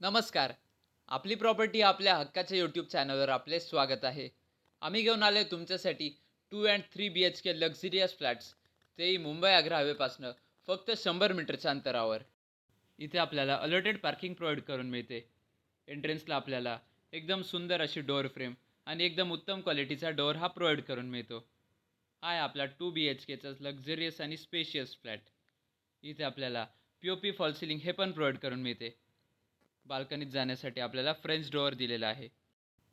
नमस्कार. आपली प्रॉपर्टी आपल्या हक्काच्या यूट्यूब चॅनलवर आपले स्वागत आहे. आम्ही घेऊन आलो आहे तुमच्यासाठी two and three B H K luxurious flats तेही मुंबई आग्रा हवेपासनं फक्त शंभर मीटरच्या अंतरावर. इथे आपल्याला अलर्टेड पार्किंग प्रोव्हाइड करून मिळते. एंट्रन्सला आपल्याला एकदम सुंदर अशी डोअर फ्रेम आणि एकदम उत्तम क्वालिटीचा डोअर हा प्रोव्हाइड करून मिळतो. हा आहे आपला टू बी एच केचा लक्झरियस आणि स्पेशियस फ्लॅट इथे आपल्याला P O P false ceiling हे पण प्रोव्हाइड करून मिळते. बाल्कनीत जाण्यासाठी आपल्याला फ्रेंच डोअर दिलेला आहे.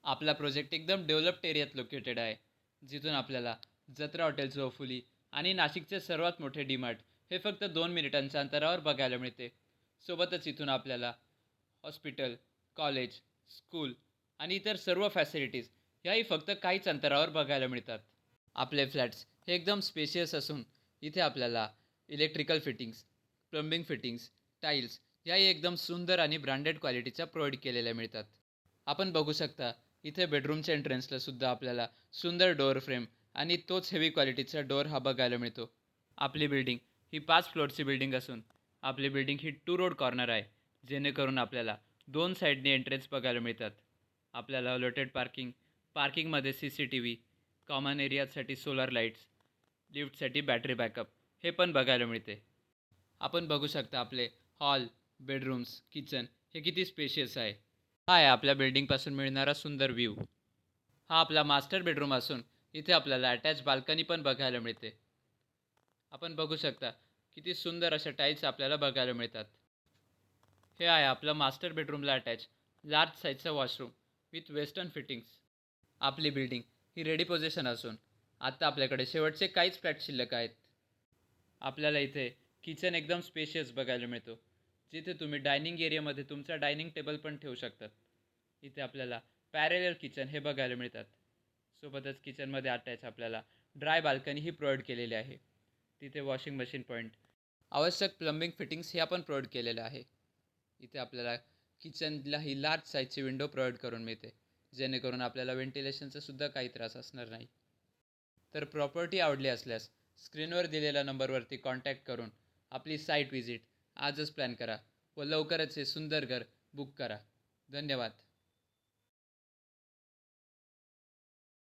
आपला प्रोजेक्ट एकदम डेव्हलप्ड एरियात लोकेटेड आहे. जिथून आपल्याला जत्रा हॉटेल चौफुली आणि नाशिकचे सर्वात मोठे डीमार्ट हे फक्त दोन मिनिटांच्या अंतरावर बघायला मिळते. सोबतच इथून आपल्याला हॉस्पिटल कॉलेज स्कूल आणि इतर सर्व फॅसिलिटीज ह्याही फक्त काहीच अंतरावर बघायला मिळतात. आपले फ्लॅट्स हे एकदम स्पेशियस असून इथे आपल्याला electrical fittings plumbing fittings tiles याही एकदम सुंदर आणि ब्रँडेड क्वालिटीच्या प्रोव्हाइड केलेल्या मिळतात. आपण बघू शकता इथे बेडरूमच्या एंट्रन्सला सुद्धा आपल्याला सुंदर डोअर फ्रेम आणि तोच हेवी क्वालिटीचा डोअर हा बघायला मिळतो. आपली बिल्डिंग ही पाच फ्लोअरची बिल्डिंग असून आपली बिल्डिंग ही टू रोड कॉर्नर आहे जेणेकरून आपल्याला दोन साईडने एंट्रन्स बघायला मिळतात. आपल्याला लोटेड पार्किंग पार्किंगमध्ये C C T V common एरियासाठी solar lights लिफ्टसाठी बॅटरी बॅकअप हे पण बघायला मिळते. आपण बघू शकता आपले हॉल बेडरूम्स किचन हे किती स्पेशियस आहे. हा आहे आपल्या बिल्डिंगपासून मिळणारा सुंदर व्ह्यू हा आपला मास्टर बेडरूम असून इथे आपल्याला अटॅच बाल्कनी पण बघायला मिळते. आपण बघू शकता किती सुंदर अशा टाईल्स आपल्याला बघायला मिळतात. हे आहे आपलं मास्टर बेडरूमला अटॅच लार्ज साईजचं वॉशरूम विथ वेस्टर्न फिटिंग्स आपली बिल्डिंग ही रेडी पोझिशन असून आत्ता आपल्याकडे शेवटचे काहीच फ्लॅट शिल्लक आहेत. आपल्याला इथे किचन एकदम स्पेशियस बघायला मिळतो. जिथे तुम्ही डायनिंग एरियामध्ये तुमचा डायनिंग टेबल पण ठेवू शकतात. इथे आपल्याला पॅरेलल किचन हे बघायला मिळतात. सोबतच किचनमध्ये अटॅच आपल्याला ड्राय बाल्कनीही प्रोव्हाइड केलेली आहे. तिथे वॉशिंग मशीन पॉईंट आवश्यक प्लंबिंग फिटिंग्स ह्या पण प्रोव्हाइड केलेल्या आहे. इथे आपल्याला किचनला ही लार्ज साईजची विंडो प्रोव्हाइड करून मिळते जेणेकरून आपल्याला व्हेंटिलेशनचा सुद्धा काही त्रास असणार नाही. तर प्रॉपर्टी आवडली असल्यास स्क्रीनवर दिलेल्या नंबरवरती कॉन्टॅक्ट करून आपली साईट व्हिजिट आजच प्लॅन करा व लवकरच हे सुंदर घर बुक करा. धन्यवाद.